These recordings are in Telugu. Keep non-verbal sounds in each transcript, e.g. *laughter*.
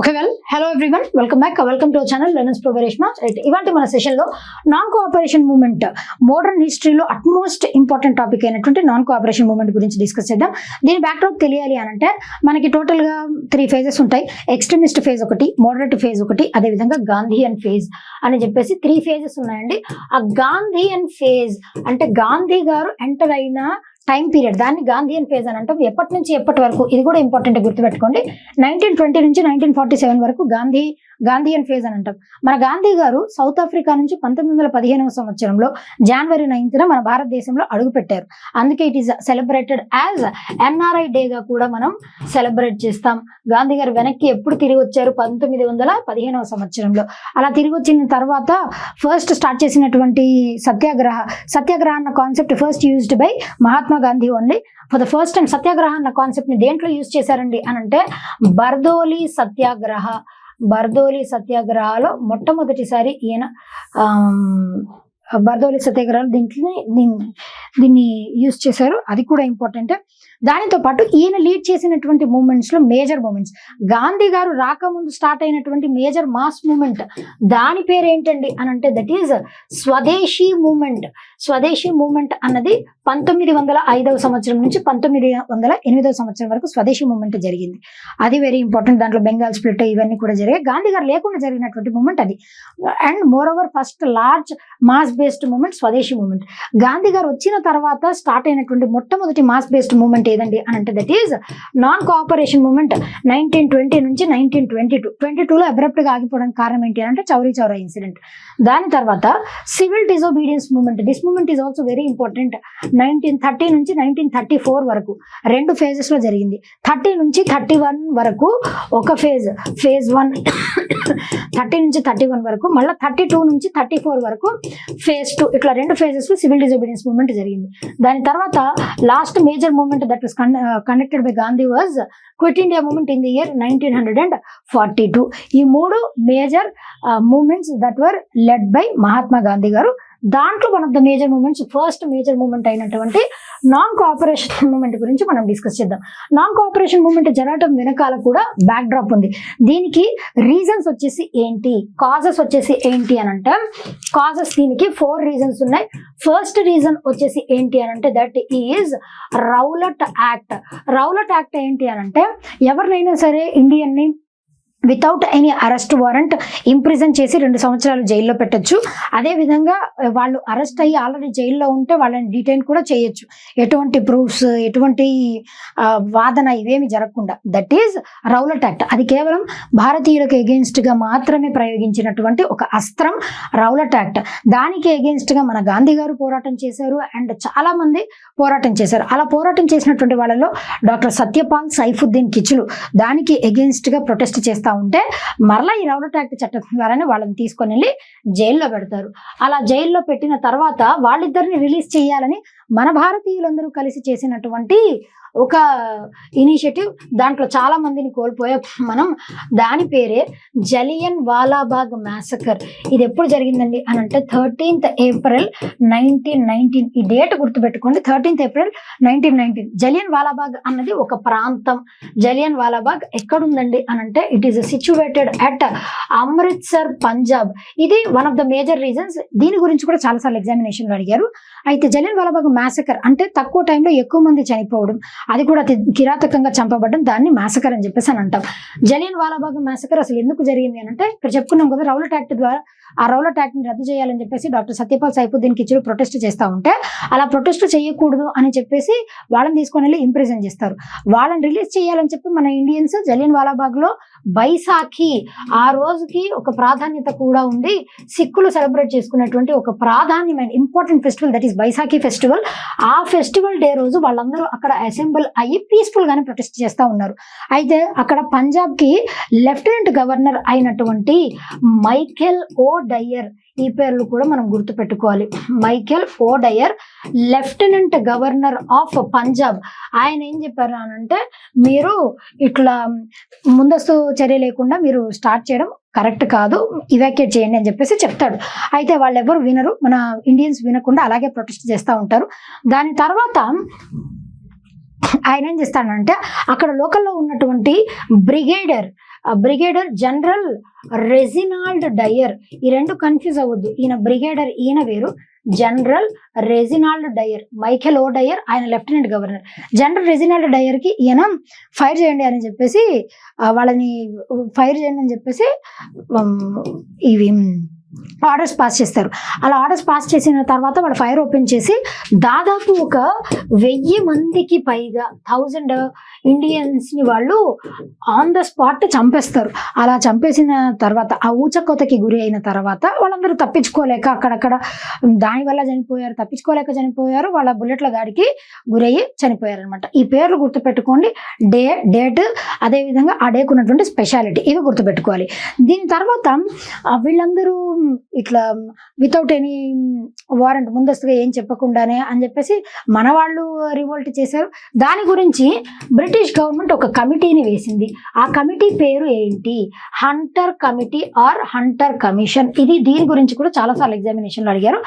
Okay well hello everyone welcome back welcome to channel లెనన్స్ ప్రోగరేష్మా రైట్ ఇవాళ మన సెషన్లో నాన్ కోఆపరేషన్ మూమెంట్ మోడర్న్ హిస్టరీలో అట్మోస్ట్ ఇంపార్టెంట్ టాపిక్ అయినటువంటి నాన్ కోఆపరేషన్ మూమెంట్ గురించి డిస్కస్ చేద్దాం. దీని బ్యాక్డ్రాప్ తెలియాలి అని అంటే మనకి టోటల్గా త్రీ ఫేజెస్ ఉంటాయి. ఎక్స్ట్రీమిస్ట్ ఫేజ్ ఒకటి మోడరేట్ ఫేజ్ ఒకటి అదేవిధంగా గాంధీయన్ ఫేజ్ అని చెప్పేసి త్రీ ఫేజెస్ ఉన్నాయండి. ఆ గాంధీయన్ ఫేజ్ అంటే గాంధీ గారు ఎంటర్ అయిన టైం పీరియడ్ దాన్ని గాంధీయన్ ఫేజ్ అని అంటాం. ఎప్పటి నుంచి ఎప్పటి వరకు? ఇది కూడా ఇంపార్టెంట్ గుర్తుపెట్టుకోండి. నైన్టీన్ ట్వంటీ నుంచి నైన్టీన్ ఫార్టీ సెవెన్ వరకు గాంధీ గాంధీయన్ ఫేజ్ అని అంటాం. మన గాంధీ గారు సౌత్ ఆఫ్రికా నుంచి పంతొమ్మిది వందల పదిహేనవ సంవత్సరంలో జనవరి నైన్త్న మన భారతదేశంలో అడుగుపెట్టారు. అందుకే it is celebrated as NRI డేగా కూడా మనం సెలబ్రేట్ చేస్తాం. గాంధీ గారు వెనక్కి ఎప్పుడు తిరిగి వచ్చారు? పంతొమ్మిది వందల పదిహేనవ సంవత్సరంలో. అలా తిరిగి వచ్చిన తర్వాత ఫస్ట్ స్టార్ట్ చేసినటువంటి సత్యాగ్రహ సత్యాగ్రహ అన్న concept first used by Mahatma Gandhi only for the first time satyagraha అన్న కాన్సెప్ట్ని దేంట్లో యూజ్ చేశారండి అని అంటే బర్దోలి సత్యాగ్రహ బర్దోలి సత్యాగ్రహాలో మొట్టమొదటిసారి ఈయన బర్దోలి సత్యాగ్రహాలు దీంట్లో దీన్ని దీన్ని యూస్ చేశారు. అది కూడా ఇంపార్టెంట్. దానితో పాటు ఈయన లీడ్ చేసినటువంటి మూమెంట్స్లో మేజర్ మూమెంట్స్. గాంధీ గారు రాకముందు స్టార్ట్ అయినటువంటి మేజర్ మాస్ మూమెంట్ దాని పేరు ఏంటండి అని అంటే that is Swadeshi movement. Swadeshi movement అన్నది పంతొమ్మిది వందల ఐదవ సంవత్సరం నుంచి పంతొమ్మిది వందల ఎనిమిదవ సంవత్సరం వరకు స్వదేశీ మూమెంట్ జరిగింది. అది వెరీ ఇంపార్టెంట్ దాంట్లో బెంగాల్ స్ప్లిట్ ఇవన్నీ కూడా జరిగాయి. గాంధీ గారు లేకుండా జరిగినటువంటి మూమెంట్ అది. And moreover first large mass based movement Swadeshi movement. Gandhi గారు వచ్చిన తర్వాత స్టార్ట్ అయినటువంటి మొట్టమొదటి మాస్ బేస్డ్ మూమెంట్ ఏదండి అని అంటే that is non cooperation movement nineteen twenty నుంచి నైన్టీన్ ట్వంటీ టూ ట్వంటీ టూలో గా ఆగిపోవడానికి కారణం ఏంటి అంటే చౌరీ చౌరా ఇన్సిడెంట్ దాని తర్వాత civil disobedience movement this movement is also very important nineteen thirty నుంచి నైన్టీన్ థర్టీ ఫోర్ వరకు రెండు ఫేజెస్లో లో జరిగింది. థర్టీ నుంచి థర్టీ వన్ వరకు ఒక ఫేజ్ ఫేజ్ వన్ థర్టీ నుంచి థర్టీ వన్ వరకు మళ్ళీ థర్టీ టూ నుంచి థర్టీ ఫోర్ వరకు ఫేజ్ టూ ఇట్లా రెండు ఫేజెస్లో సివిల్ డిజోబీడియన్స్ మూమెంట్ జరిగింది. దాని తర్వాత last major movement that was conducted by Gandhi was quit India movement in the year nineteen hundred and forty two ఈ మూడు major movements that were led by Mahatma Gandhi గారు దాంట్లో one of the major movements first major movement అయినటువంటి నాన్ కోఆపరేషన్ మూమెంట్ గురించి మనం డిస్కస్ చేద్దాం. నాన్ కోఆపరేషన్ మూమెంట్ జరగటం వెనకాల కూడా బ్యాక్ డ్రాప్ ఉంది. దీనికి రీజన్స్ వచ్చేసి ఏంటి? కాజెస్ వచ్చేసి ఏంటి అని అంటే కాజెస్ దీనికి ఫోర్ రీజన్స్ ఉన్నాయి. ఫస్ట్ రీజన్ వచ్చేసి ఏంటి అని అంటే that is Rowlatt act Rowlatt act ఏంటి అని అంటే ఎవరినైనా సరే ఇండియన్ని without any arrest warrant imprison చేసి రెండు సంవత్సరాలు జైల్లో పెట్టొచ్చు. అదే విధంగా వాళ్ళు అరెస్ట్ అయ్యి ఆల్రెడీ జైల్లో ఉంటే వాళ్ళని డిటైన్ కూడా చేయొచ్చు. ఎటువంటి ప్రూఫ్స్ ఎటువంటి వాదన ఇవేమి జరగకుండా. దట్ ఈజ్ రౌలట్ యాక్ట్ అది కేవలం భారతీయులకు ఎగెన్స్ట్గా మాత్రమే ప్రయోగించినటువంటి ఒక అస్త్రం రౌలట్ యాక్ట్ దానికి ఎగెన్స్ట్గా మన గాంధీ గారు పోరాటం చేశారు అండ్ చాలా మంది పోరాటం చేశారు. అలా పోరాటం చేసినటువంటి వాళ్ళలో డాక్టర్ సత్యపాల్ సైఫుద్దీన్ కిచులు దానికి ఎగెన్స్ట్గా గా ప్రొటెస్ట్ చేస్తా ఉంటే మరలా ఈ రౌలట్ యాక్ట్ చట్టం ద్వారానే వాళ్ళని తీసుకొని వెళ్ళి జైల్లో పెడతారు. అలా జైల్లో పెట్టిన తర్వాత వాళ్ళిద్దరిని రిలీజ్ చేయాలని మన భారతీయులందరూ కలిసి చేసినటువంటి ఒక ఇనిషియేటివ్ దాంట్లో చాలా మందిని కోల్పోయే మనం దాని పేరే జలియన్ వాలాబాగ్ మ్యాసకర్ ఇది ఎప్పుడు జరిగిందండి అని అంటే థర్టీన్త్ ఏప్రిల్ నైన్టీన్ నైన్టీన్ ఈ డేట్ గుర్తుపెట్టుకోండి. Thirteenth April nineteen nineteen Jallian Walabagh అన్నది ఒక ప్రాంతం. జలియన్ వాలాబాగ్ ఎక్కడుందండి అని అంటే it is situated at Amritsar Punjab. ఇది one of the major reasons దీని గురించి కూడా చాలాసార్లు ఎగ్జామినేషన్లో అడిగారు. అయితే జలియన్ వాలాబాగ్ మ్యాసకర్ అంటే తక్కువ టైంలో ఎక్కువ మంది చనిపోవడం. అది కూడా కిరాతకంగా చంపబడడం దాన్ని మ్యాసకర్ అని చెప్పేసి అని అంటాం. జలియన్ వాలాబాగ్ మ్యాసకర్ అసలు ఎందుకు జరిగింది అని అంటే ఇక్కడ చెప్పుకున్నాం కదా రౌలట్ యాక్ట్ ద్వారా ఆ రౌలట్ యాక్ట్ని రద్దు చేయాలని చెప్పేసి డాక్టర్ సత్యపాల్ సైఫుద్దీన్ కిచ్చుడు ప్రొటెస్ట్ చేస్తా ఉంటే అలా ప్రొటెస్ట్ చేయకూడదు అని చెప్పేసి వాళ్ళని తీసుకొని వెళ్ళి ఇంప్రిజన్ చేస్తారు. వాళ్ళని రిలీజ్ చేయాలని చెప్పి మన ఇండియన్స్ జలియన్ వాలాబాగ్లో బైసాఖి ఆ రోజుకి ఒక ప్రాధాన్యత కూడా ఉంది సిక్కులు సెలబ్రేట్ చేసుకున్నటువంటి ఒక ప్రాధాన్యమైన important festival that is Baisakhi festival ఆ ఫెస్టివల్ డే రోజు వాళ్ళందరూ అక్కడ అసెంబ్లీ అయ్యి పీస్ఫుల్ గానే ప్రొటెస్ట్ చేస్తూ ఉన్నారు. అయితే అక్కడ పంజాబ్కి లెఫ్టినెంట్ గవర్నర్ అయినటువంటి మైకెల్ ఓ డయ్యర్ ఈ పేర్లు కూడా మనం గుర్తు పెట్టుకోవాలి Michael O'Dwyer lieutenant governor of Punjab. ఆయన ఏం చెప్పారు అని అంటే మీరు ఇట్లా ముందస్తు చర్య లేకుండా మీరు స్టార్ట్ చేయడం కరెక్ట్ కాదు ఇవాక్యుయేట్ చేయండి అని చెప్పేసి చెప్తాడు. అయితే వాళ్ళు ఎవరు వినరు మన ఇండియన్స్ వినకుండా అలాగే ప్రొటెస్ట్ చేస్తూ ఉంటారు. దాని తర్వాత ఆయన ఏం చేస్తాడంటే అక్కడ లోకల్లో ఉన్నటువంటి brigadier brigadier general Reginald Dyer ఈ రెండు కన్ఫ్యూజ్ అవ్వద్దు. ఈయన బ్రిగేడర్ ఈయన వేరు. General Reginald Dyer Michael O'Dwyer ఆయన లెఫ్టినెంట్ గవర్నర్. జనరల్ రెజినాల్డ్ డయర్కి ఈయన ఫైర్ చేయండి అని చెప్పేసి వాళ్ళని ఫైర్ చేయండి అని చెప్పేసి ఇవి ఆర్డర్స్ పాస్ చేస్తారు. అలా ఆర్డర్స్ పాస్ చేసిన తర్వాత వాళ్ళు ఫైర్ ఓపెన్ చేసి దాదాపు ఒక వెయ్యి మందికి పైగా థౌజండ్ ఇండియన్స్ని వాళ్ళు ఆన్ ద స్పాట్ చంపేస్తారు. అలా చంపేసిన తర్వాత ఆ ఊచకోతకి గురి అయిన తర్వాత వాళ్ళందరూ తప్పించుకోలేక అక్కడక్కడ దాని వల్ల చనిపోయారు తప్పించుకోలేక చనిపోయారు వాళ్ళ బుల్లెట్ల దాడికి గురయ్యి చనిపోయారనమాట ఈ పేర్లు గుర్తుపెట్టుకోండి. డే డేట్ అదేవిధంగా ఆ డేకు ఉన్నటువంటి స్పెషాలిటీ. ఇవి గుర్తుపెట్టుకోవాలి. దీని తర్వాత వీళ్ళందరూ ఇట్లా వితౌట్ ఎనీ వారెంట్ ముందస్తుగా ఏం చెప్పకుండానే అని చెప్పేసి మన వాళ్ళు రివోల్ట్ చేశారు. దాని గురించి బ్రిటిష్ గవర్నమెంట్ ఒక కమిటీని వేసింది. ఆ కమిటీ పేరు ఏంటి? Hunter committee or Hunter commission ఇది దీని గురించి కూడా చాలాసార్లు ఎగ్జామినేషన్లో అడిగారు.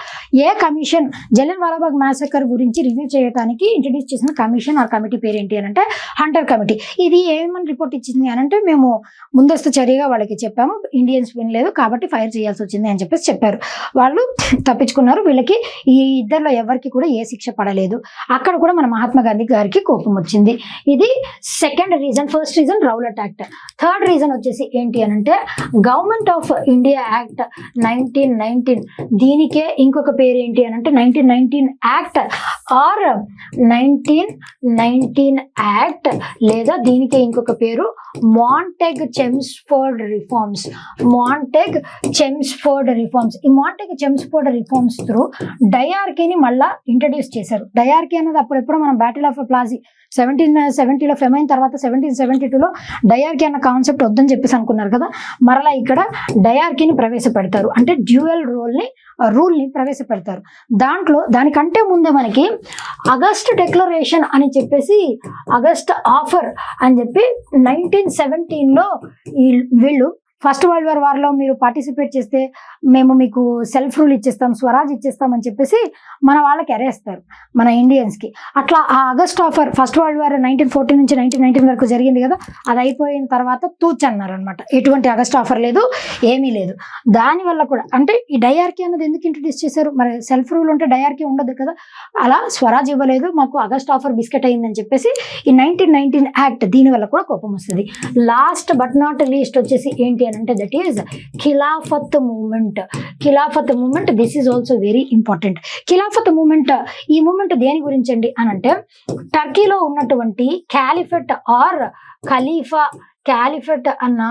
ఏ కమిషన్? జలియన్ వాలాబాగ్ మ్యాసకర్ గురించి రివ్యూ చేయడానికి ఇంట్రడ్యూస్ చేసిన కమిషన్ ఆర్ కమిటీ పేరు ఏంటి అని అంటే హంటర్ కమిటీ ఇది ఏమని రిపోర్ట్ ఇచ్చింది అని అంటే మేము ముందస్తు చర్యగా వాళ్ళకి చెప్పాము. ఇండియన్స్ వినలేదు కాబట్టి ఫైర్ చేయాల్సి వచ్చింది అని చెప్పేసి చెప్పారు. వాళ్ళు తప్పించుకున్నారు. వీళ్ళకి ఈ ఇద్దరిలో ఎవరికి కూడా ఏ శిక్ష పడలేదు. అక్కడ కూడా మన మహాత్మా గాంధీ గారికి కోపం వచ్చింది. ఇది second reason first reason Rowlatt act third reason వచ్చేసి ఏంటి అని అంటే government of India act nineteen nineteen దీనికే ఇంకొక పేరు ఏంటి అని అంటే nineteen nineteen act or nineteen nineteen act లేదా దీనికే ఇంకొక పేరు Montagu Chelmsford reforms Montagu Chelmsford reforms ఈ మాంటెగ్ చెమ్స్ఫోర్డ్ రిఫార్మ్స్ త్రూ డయార్కీని మళ్ళా ఇంట్రడ్యూస్ చేశారు. డయార్కీ అనేది అప్పుడెప్పుడు మనం బ్యాటిల్ ఆఫ్ ప్లాజీ సెవెంటీన్ సెవెంటీలో ఫెమైన్ తర్వాత సెవెంటీన్ సెవెంటీ టూలో డయార్కీ అన్న కాన్సెప్ట్ వద్దని చెప్పేసి అనుకున్నారు కదా. మరలా ఇక్కడ డయార్కీని ప్రవేశపెడతారు. అంటే డ్యూయల్ రోల్ని రూల్ని ప్రవేశపెడతారు. దాంట్లో దానికంటే ముందే మనకి అగస్ట్ డెక్లరేషన్ అని చెప్పేసి అగస్ట్ ఆఫర్ అని చెప్పి నైన్టీన్ సెవెంటీన్లో వీళ్ళు ఫస్ట్ వరల్డ్ వార్ వార్లో మీరు పార్టిసిపేట్ చేస్తే మేము మీకు సెల్ఫ్ రూల్ ఇచ్చేస్తాం స్వరాజ్ ఇచ్చేస్తాం అని చెప్పేసి మన వాళ్ళకి ఎరేస్తారు మన ఇండియన్స్కి అట్లా ఆ August offer first world war nineteen fourteen నుంచి నైన్టీన్ నైన్టీన్ వరకు జరిగింది కదా అది అయిపోయిన తర్వాత తూచ్ అనమాట ఎటువంటి ఆగస్ట్ ఆఫర్ లేదు ఏమీ లేదు. దానివల్ల కూడా అంటే ఈ డయార్కీ అన్నది ఎందుకు ఇంట్రడ్యూస్ చేశారు? మరి సెల్ఫ్ రూల్ ఉంటే డయార్కీ ఉండదు కదా. అలా స్వరాజ్ ఇవ్వలేదు మాకు ఆగస్ట్ ఆఫర్ బిస్కెట్ అయిందని చెప్పేసి ఈ నైన్టీన్ నైన్టీన్ యాక్ట్ దీనివల్ల కూడా కోపం వస్తుంది. లాస్ట్ బట్ నాట్ లీస్ట్ వచ్చేసి ఏంటి అని అంటే that is Khilafat movement Khilafat movement this is also very important Khilafat movement ఈ మూమెంట్ దేని గురించి అండి అని అంటే టర్కీలో ఉన్నటువంటి క్యాలిఫెట్ ఆర్ ఖలీఫా క్యాలిఫెట్ అన్న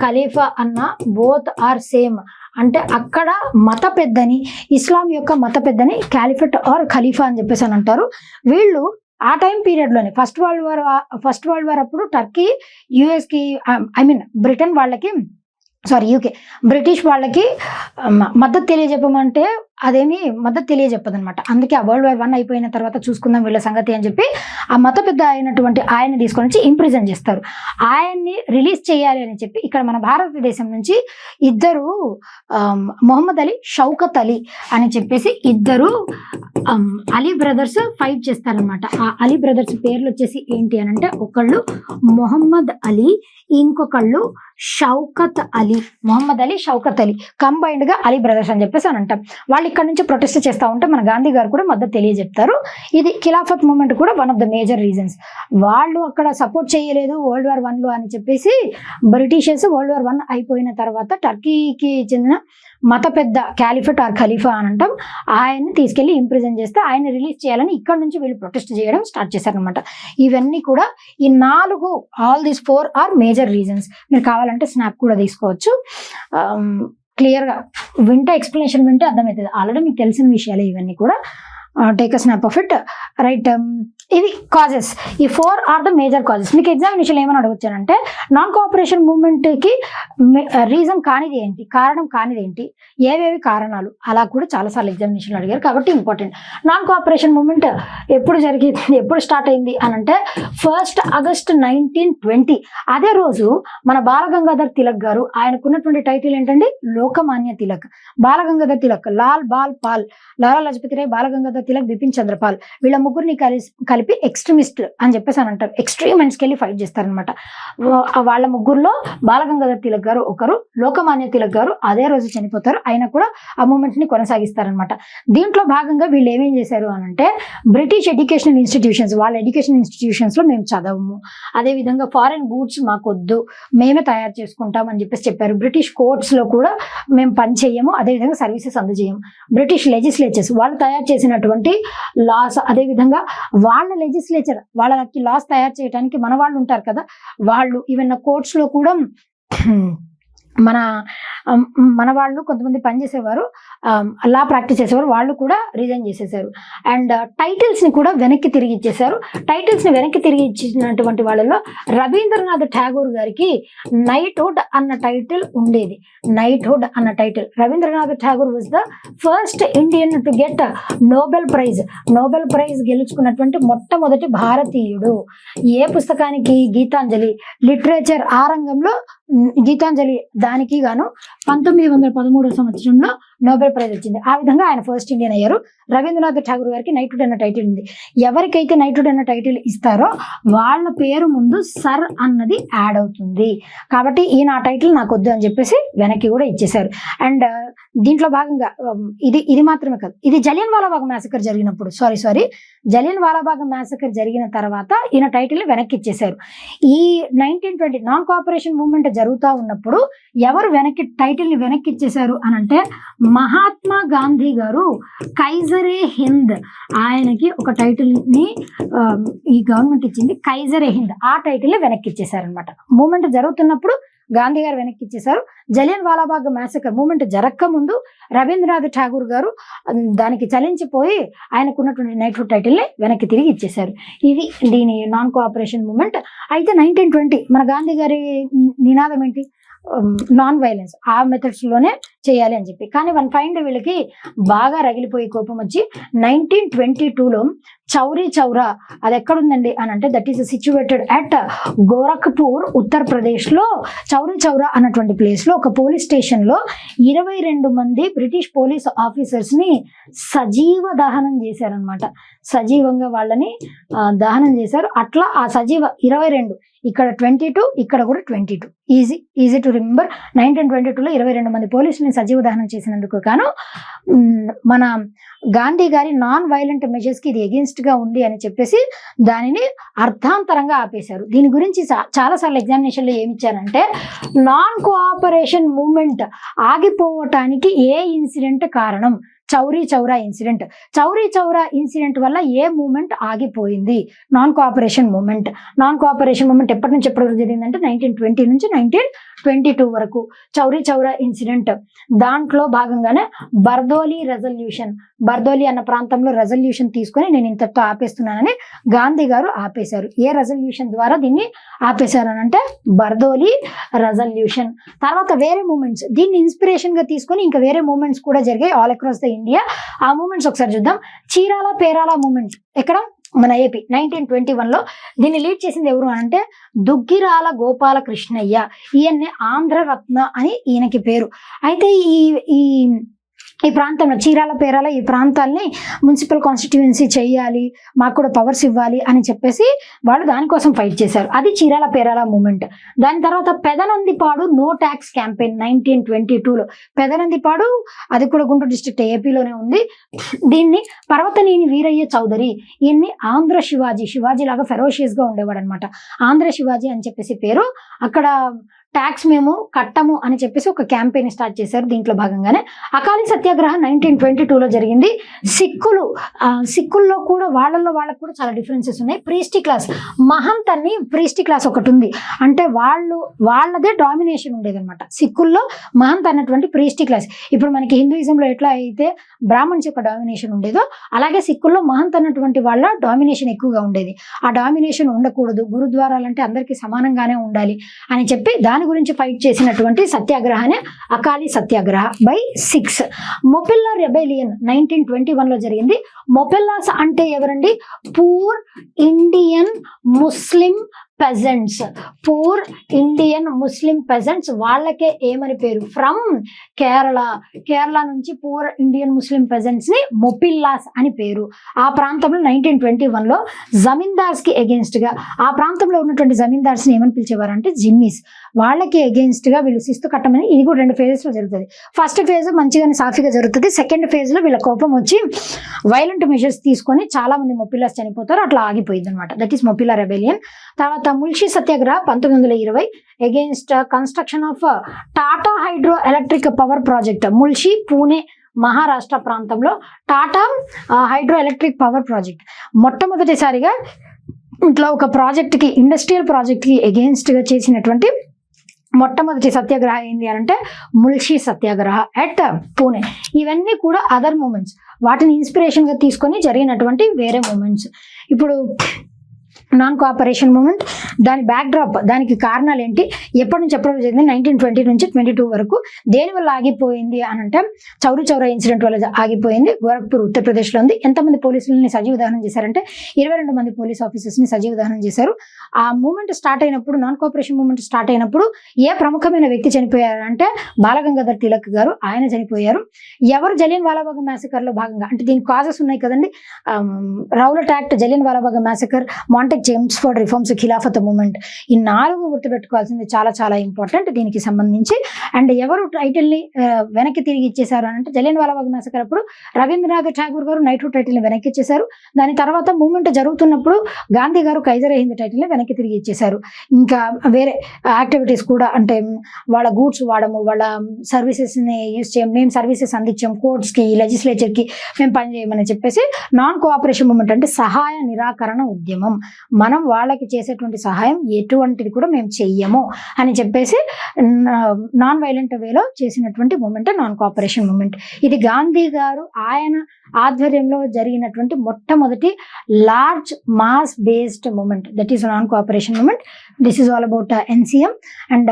ఖలీఫా అన్న బోత్ ఆర్ సేమ్ అంటే అక్కడ మత పెద్దని ఇస్లాం యొక్క మత పెద్దని క్యాలిఫెట్ ఆర్ ఖలీఫా అని చెప్పేసి అని అంటారు. వీళ్ళు ఆ time పీరియడ్లోనే first world war first world war అప్పుడు టర్కీ యుఎస్కి ఐ మీన్ బ్రిటన్ వాళ్ళకి సారీ యూకే బ్రిటిష్ వాళ్ళకి మద్దతు తెలియజెప్పమంటే అదేమి మద్దతు తెలియజెప్పదనమాట. అందుకే ఆ వరల్డ్ వార్ వన్ అయిపోయిన తర్వాత చూసుకుందాం వీళ్ళ సంగతి అని చెప్పి ఆ మత పెద్ద అయినటువంటి ఆయన్ని తీసుకొని వచ్చి ఇంప్రిజన్ చేస్తారు. ఆయన్ని రిలీజ్ చేయాలి అని చెప్పి ఇక్కడ మన భారతదేశం నుంచి ఇద్దరు మొహమ్మద్ అలీ షౌకత్ అలీ అని చెప్పేసి ఇద్దరు అలీ బ్రదర్స్ ఫైట్ చేస్తారనమాట ఆ అలీ బ్రదర్స్ పేర్లు వచ్చేసి ఏంటి అని అంటే ఒకళ్ళు మొహమ్మద్ అలీ ఇంకొకళ్ళు షౌకత్ అలీ. మొహమ్మద్ అలీ షౌకత్ అలీ. కంబైన్డ్గా అలీ బ్రదర్స్ అని చెప్పేసి అని అంటాం. వాళ్ళు ఇక్కడ నుంచి ప్రొటెస్ట్ చేస్తూ ఉంటే మన గాంధీ గారు కూడా మద్దతు తెలియజెప్తారు. ఇది ఖిలాఫత్ మూమెంట్ కూడా one of the major reasons వాళ్ళు అక్కడ సపోర్ట్ చేయలేదు వరల్డ్ వార్ వన్లో అని చెప్పేసి బ్రిటిషర్స్ వరల్డ్ వార్ వన్ అయిపోయిన తర్వాత టర్కీకి చెందిన మత పెద్ద క్యాలిఫెట్ ఆర్ ఖలీఫా అని అంటాం. ఆయన్ని తీసుకెళ్ళి ఇంప్రిజన్ చేస్తే ఆయన రిలీజ్ చేయాలని ఇక్కడ నుంచి వీళ్ళు ప్రొటెస్ట్ చేయడం స్టార్ట్ చేశారనమాట ఇవన్నీ కూడా ఈ నాలుగు all these four are major reasons మీరు కావాలంటే స్నాప్ కూడా తీసుకోవచ్చు. Um, క్లియర్గా వింటే ఎక్స్ప్లెనేషన్ వింటే అర్థమవుతుంది. ఆల్రెడీ మీకు తెలిసిన విషయాలే ఇవన్నీ కూడా. Take a snap of it right um, ఇవి కాజెస్ ఈ four are the major causes మీకు ఎగ్జామినేషన్ ఏమని అడగొచ్చానంటే నాన్ కోఆపరేషన్ మూవ్మెంట్కి రీజన్ కానిది ఏంటి కారణం కానిది ఏంటి ఏవేవి కారణాలు అలా కూడా చాలాసార్లు ఎగ్జామినేషన్లు అడిగారు కాబట్టి ఇంపార్టెంట్ నాన్ కోఆపరేషన్ మూవ్మెంట్ ఎప్పుడు జరిగింది *laughs* ఎప్పుడు స్టార్ట్ అయింది అని అంటే ఫస్ట్ ఆగస్ట్ నైన్టీన్ ట్వంటీ అదే రోజు మన బాలగంగాధర్ తిలక్ గారు ఆయనకున్నటువంటి టైటిల్ ఏంటండి? లోకమాన్య తిలక్. బాలగంగాధర్ తిలక్ లాల్ బాల్ పాల్ లాలా లజపతి రాయ్ బాలగంగాధర్ తిలక్ బిపిన్ చంద్రపాల్. వీళ్ళ ముగ్గురిని కలిసి కలిపి ఎక్స్ట్రీమిస్ట్ అని చెప్పేసి అని అంటారు. ఎక్స్ట్రీమెంట్స్కి వెళ్ళి ఫైట్ చేస్తారనమాట వాళ్ళ ముగ్గురులో బాలగంగాధర్ తిలక్ గారు ఒకరు లోకమాన్య తిలక్ గారు అదే రోజు చనిపోతారు. అయినా కూడా ఆ మూమెంట్ని కొనసాగిస్తారనమాట దీంట్లో భాగంగా వీళ్ళు ఏమేం చేశారు అని అంటే బ్రిటిష్ ఎడ్యుకేషనల్ ఇన్స్టిట్యూషన్స్ వాళ్ళ ఎడ్యుకేషన్ ఇన్స్టిట్యూషన్స్లో మేము చదవము. అదే విధంగా ఫారెన్ గూడ్స్ మాకొద్దు మేమే తయారు చేసుకుంటాం అని చెప్పేసి చెప్పారు. బ్రిటిష్ కోర్ట్స్లో కూడా మేము పని చేయము అదే విధంగా సర్వీసెస్ అందజేయము. బ్రిటిష్ లెజిస్లేచర్స్ వాళ్ళు తయారు చేసినటువంటి లాస్ అదేవిధంగా విధంగా వాళ్ళ లెజిస్లేచర్ వాళ్ళకి లాస్ తయారు చేయడానికి మన వాళ్ళు ఉంటారు కదా. వాళ్ళు ఈవెన్ కోర్ట్స్లో కూడా మన మన వాళ్ళు కొంతమంది పనిచేసేవారు లా ప్రాక్టీస్ చేసేవారు వాళ్ళు కూడా రిజైన్ చేసేసారు. అండ్ టైటిల్స్ని కూడా వెనక్కి తిరిగి ఇచ్చేసారు టైటిల్స్ని వెనక్కి తిరిగి ఇచ్చినటువంటి వాళ్ళలో రవీంద్రనాథ్ ఠాగూర్ గారికి నైట్హుడ్ అన్న టైటిల్ ఉండేది. నైట్హుడ్ అన్న title. Rabindranath Tagore was the first Indian to get Nobel prize Nobel prize గెలుచుకున్నటువంటి మొట్టమొదటి భారతీయుడు. ఏ పుస్తకానికి గీతాంజలి? లిటరేచర్ ఆ రంగంలో గీతాంజలి దానికి గాను పంతొమ్మిది వందల పదమూడవ సంవత్సరంలో నోబెల్ ప్రైజ్ వచ్చింది. ఆ విధంగా ఆయన ఫస్ట్ ఇండియన్ అయ్యారు. రవీంద్రనాథ్ ఠాగూర్ గారికి నైట్హుడ్ అన్న టైటిల్ ఉంది. ఎవరికైతే నైట్హుడ్ అన్న టైటిల్ ఇస్తారో వాళ్ళ పేరు ముందు సర్ అన్నది యాడ్ అవుతుంది. కాబట్టి ఈయన ఆ టైటిల్ నాకు వద్దు అని చెప్పేసి వెనక్కి కూడా ఇచ్చేశారు. అండ్ uh, దీంట్లో భాగంగా um, ఇది ఇది మాత్రమే కాదు. ఇది జలియన్ వాలాబాగ్ మ్యాసకర్ జరిగినప్పుడు sorry sorry Jallian Walabagh massacre జరిగిన తర్వాత ఈయన టైటిల్ వెనక్కి ఇచ్చేశారు. ఈ nineteen twenty non cooperation movement జరుగుతూ ఉన్నప్పుడు ఎవరు వెనక్కి టైటిల్ని వెనక్కి ఇచ్చేశారు అని అంటే మహాత్మా గాంధీ గారు కైజరే హింద్ ఆయనకి ఒక టైటిల్ని ఈ గవర్నమెంట్ ఇచ్చింది కైజరే హింద్. ఆ టైటిల్ వెనక్కి ఇచ్చేశారనమాట మూమెంట్ జరుగుతున్నప్పుడు గాంధీ గారు వెనక్కి ఇచ్చేశారు జలియన్ వాలాబాగ్ మ్యాసకర్ మూమెంట్ జరక్క ముందు రవీంద్రనాథ్ ఠాగూర్ గారు దానికి చలించిపోయి ఆయనకున్నటువంటి నైట్హుడ్ టైటిల్ని వెనక్కి తిరిగి ఇచ్చేశారు. ఇది దీని నాన్ కోఆపరేషన్ మూమెంట్ అయితే నైన్టీన్ ట్వంటీ మన గాంధీ గారి నినాదం ఏంటి? నాన్ వైలెన్స్ ఆ మెథడ్స్లోనే చేయాలి అని చెప్పి. కానీ వన్ ఫైండ్ వీళ్ళకి బాగా రగిలిపోయి కోపం వచ్చి నైన్టీన్ ట్వంటీ టూలో చౌరీ చౌరా అది ఎక్కడుందండి అని అంటే that is situated at Gorakhpur ఉత్తరప్రదేశ్లో చౌరీ చౌరా అన్నటువంటి ప్లేస్లో ఒక పోలీస్ స్టేషన్లో ఇరవై రెండు మంది బ్రిటిష్ పోలీస్ ఆఫీసర్స్ని సజీవ దహనం చేశారనమాట సజీవంగా వాళ్ళని దహనం చేశారు. అట్లా ఆ సజీవ ఇరవై రెండు ఇక్కడ ట్వంటీ టూ ఇక్కడ కూడా twenty two easy easy to remember nineteen twenty టూలో ఇరవై రెండు మంది పోలీసుని సజీవ దహనం చేసినందుకు గాను మన గాంధీ గారి నాన్ వైలెంట్ మెజర్స్కి ఇది ఎగెన్స్ట్గా ఉంది అని చెప్పేసి దానిని అర్థాంతరంగా ఆపేశారు. దీని గురించి చాలా సార్లు ఎగ్జామినేషన్లో ఇచ్చారంటే నాన్ కోఆపరేషన్ మూమెంట్ ఆగిపోవటానికి ఏ ఇన్సిడెంట్ కారణం? చౌరీ చౌరా ఇన్సిడెంట్. చౌరీ చౌరా ఇన్సిడెంట్ వల్ల ఏ మూమెంట్ ఆగిపోయింది? Non cooperation movement. Non cooperation movement ఎప్పటి నుంచి ఎప్పటి వరకు జరిగిందంటే నైన్టీన్ ట్వంటీ నుంచి నైన్టీన్ ట్వంటీ టూ వరకు చౌరీ చౌరా ఇన్సిడెంట్. దాంట్లో భాగంగానే బర్దోలి రెజల్యూషన్. బర్దోలి అన్న ప్రాంతంలో రెజల్యూషన్ తీసుకొని నేను ఇంతటితో ఆపేస్తున్నానని గాంధీ గారు ఆపేశారు. ఏ రెజల్యూషన్ ద్వారా దీన్ని ఆపేశారు అంటే బర్దోలి రెజల్యూషన్. తర్వాత వేరే మూమెంట్స్. దీన్ని ఇన్స్పిరేషన్గా తీసుకొని ఇంకా వేరే మూమెంట్స్ కూడా జరిగాయి ఆల్ అక్రాస్ ద ఇండియా ఆ మూమెంట్స్ ఒకసారి చూద్దాం. చీరాల పేరాల మూమెంట్ ఎక్కడ? మన ఏపీ నైన్టీన్ ట్వంటీ వన్లో దీన్ని లీడ్ చేసింది ఎవరు అని అంటే దుగ్గిరాల గోపాల కృష్ణయ్య ఈయన్ని ఆంధ్రరత్న అని ఈయనకి పేరు. అయితే ఈ ఈ ఈ ప్రాంతంలో చీరాల పేరాల ఈ ప్రాంతాల్ని మున్సిపల్ కాన్స్టిట్యుయెన్సీ చేయాలి మాకు కూడా పవర్స్ ఇవ్వాలి అని చెప్పేసి వాళ్ళు దానికోసం ఫైట్ చేశారు. అది చీరాల పేరాల మూమెంట్ దాని తర్వాత Pedanandipadu no tax campaign nineteen twenty టూలో పెదనందిపాడు అది కూడా గుంటూరు డిస్టిక్ ఏపీలోనే ఉంది. దీన్ని పర్వతనేని వీరయ్య చౌదరి ఈయన్ని ఆంధ్ర శివాజీ శివాజీ లాగా ఫెరోషియస్గా ఉండేవాడు అనమాట ఆంధ్ర శివాజీ అని చెప్పేసి పేరు. అక్కడ ట్యాక్స్ మేము కట్టము అని చెప్పేసి ఒక క్యాంపెయిన్ స్టార్ట్ చేశారు దీంట్లో భాగంగానే. అకాలి సత్యాగ్రహం నైన్టీన్ ట్వంటీ టూలో జరిగింది. సిక్కులు సిక్కుల్లో కూడా వాళ్ళల్లో వాళ్ళకు కూడా చాలా డిఫరెన్సెస్ ఉన్నాయి. ప్రీస్టి క్లాస్ మహంత్ అని ప్రీస్టి క్లాస్ ఒకటి ఉంది. అంటే వాళ్ళు వాళ్ళదే డామినేషన్ ఉండేదన్నమాట. సిక్కుల్లో మహంత్ అన్నటువంటి ప్రీస్టి క్లాస్ ఇప్పుడు మనకి హిందూయిజంలో ఎట్లా అయితే బ్రాహ్మణ్స్ యొక్క డామినేషన్ ఉండేదో అలాగే సిక్కుల్లో మహంత్ అన్నటువంటి వాళ్ళ డామినేషన్ ఎక్కువగా ఉండేది. ఆ డామినేషన్ ఉండకూడదు. గురుద్వారాలు అంటే అందరికీ సమానంగానే ఉండాలి అని చెప్పి దాని గురించి ఫైట్ చేసినటువంటి సత్యాగ్రహానే Akali satyagraha by Sikhs Moplah rebellion nineteen twenty వన్లో జరిగింది. మొపెల్లాస్ అంటే ఎవరండి? Poor Indian Muslim peasants poor Indian Muslim peasants వాళ్ళకే ఏమని పేరు? ఫ్రమ్ కేరళ కేరళ నుంచి పూర్ ఇండియన్ ముస్లిం పెజెంట్స్ని మొపిల్లాస్ అని పేరు. ఆ ప్రాంతంలో నైన్టీన్ ట్వంటీ వన్లో జమీందార్స్కి గా ఆ ప్రాంతంలో ఉన్నటువంటి జమీందార్స్ని ఏమని పిలిచేవారంటే జిమ్మీస్. వాళ్ళకి against వీళ్ళు శిస్తు కట్టమని ఇది కూడా రెండు ఫేజెస్లో లో జరుగుతుంది. ఫస్ట్ ఫేజ్ మంచిగానే సాఫీగా జరుగుతుంది. సెకండ్ ఫేజ్లో వీళ్ళ కోపం వచ్చి వైలెంట్ మెజర్స్ తీసుకొని చాలా మంది మొపిల్లాస్ చనిపోతారు. అట్లా ఆగిపోయింది అనమాట దట్ ఈస్ మొపిల్లా రెబెలియన్ తర్వాత ముల్షి సత్యాగ్రహ పంతొమ్మిది వందల ఇరవై against construction of Tata hydro electric power project Mulshi Pune Maharashtra ప్రాంతంలో Tata hydro electric power project మొట్టమొదటిసారిగా ఇట్లా ఒక ప్రాజెక్ట్కి ఇండస్ట్రియల్ ప్రాజెక్ట్కి గా చేసినటువంటి మొట్టమొదటి సత్యాగ్రహ ఏంటి అంటే ముల్షీ సత్యాగ్రహ ఎట్ పూణే. ఇవన్నీ కూడా అదర్ మూమెంట్స్ వాటిని ఇన్స్పిరేషన్గా తీసుకొని జరిగినటువంటి వేరే మూమెంట్స్ ఇప్పుడు నాన్ కోఆపరేషన్ మూమెంట్ దాని బ్యాక్ డ్రాప్ దానికి కారణాలు ఏంటి? ఎప్పటి నుంచి ఎప్పటి జరిగింది? నైన్టీన్ ట్వంటీ నుంచి ట్వంటీ టూ వరకు. దేని వల్ల ఆగిపోయింది అని అంటే చౌరీ చౌరా ఇన్సిడెంట్ వల్ల ఆగిపోయింది. గోరఖ్పూర్ ఉత్తరప్రదేశ్లో ఉంది. ఎంతమంది పోలీసులని సజీవ దహనం చేశారంటే ఇరవై రెండు మంది పోలీస్ ఆఫీసర్స్ని సజీవ దహనం చేశారు. ఆ మూమెంట్ స్టార్ట్ అయినప్పుడు నాన్ కోఆపరేషన్ మూమెంట్ స్టార్ట్ అయినప్పుడు ఏ ప్రముఖమైన వ్యక్తి చనిపోయారంటే బాలగంగాధర్ తిలక్ గారు. ఆయన చనిపోయారు. ఎవరు? జలియన్ వాలాబాగ్ మ్యాసకర్లో భాగంగా. అంటే దీనికి కాజెస్ ఉన్నాయి కదండి. Rowlatt act Jallian Walabagh massacre Montagu Chelmsford reforms Khilafat movement ఈ నాలుగు గుర్తుపెట్టుకోవాల్సింది చాలా చాలా ఇంపార్టెంట్ దీనికి సంబంధించి. అండ్ ఎవరు టైటిల్ని వెనక్కి తిరిగి ఇచ్చేశారు అని అంటే జలియన్ వాలాబాగ్ మ్యాసకర్ అప్పుడు రవీంద్రనాథ్ ఠాగూర్ గారు నైట్ టైటిల్ని వెనక్కి ఇచ్చేశారు. దాని తర్వాత మూమెంట్ జరుగుతున్నప్పుడు గాంధీ గారు కైజర్ హింద్ టైటిల్ని వెనక్కి తిరిగి ఇచ్చేశారు. ఇంకా వేరే యాక్టివిటీస్ కూడా అంటే వాళ్ళ గూడ్స్ వాడము వాళ్ళ సర్వీసెస్ని యూజ్ చేయం మేము సర్వీసెస్ అందించాం కోర్ట్స్కి కి లెజిస్లేచర్కి మేము పని చేయమని చెప్పేసి నాన్ కోఆపరేషన్ మూమెంట్ అంటే సహాయ నిరాకరణ ఉద్యమం. మనం వాళ్ళకి చేసేటువంటి సహాయం ఎటువంటిది కూడా మేము చెయ్యము అని చెప్పేసి నాన్ వైలెంట్ వేలో చేసినటువంటి మూమెంట్ నాన్ కోఆపరేషన్ మూమెంట్ ఇది గాంధీ గారు ఆయన ఆధ్వర్యంలో జరిగినటువంటి మొట్టమొదటి large mass based movement that is non cooperation movement this is all about NCM and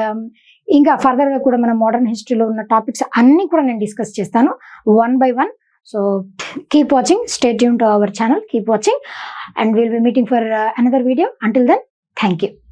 ఇంకా ఫర్దర్గా కూడా మన మోడర్న్ హిస్టరీలో ఉన్న టాపిక్స్ అన్నీ కూడా నేను డిస్కస్ చేస్తాను. One by one So keep watching, stay tuned to our channel, keep watching and we'll be meeting for uh, another video. Until then, thank you.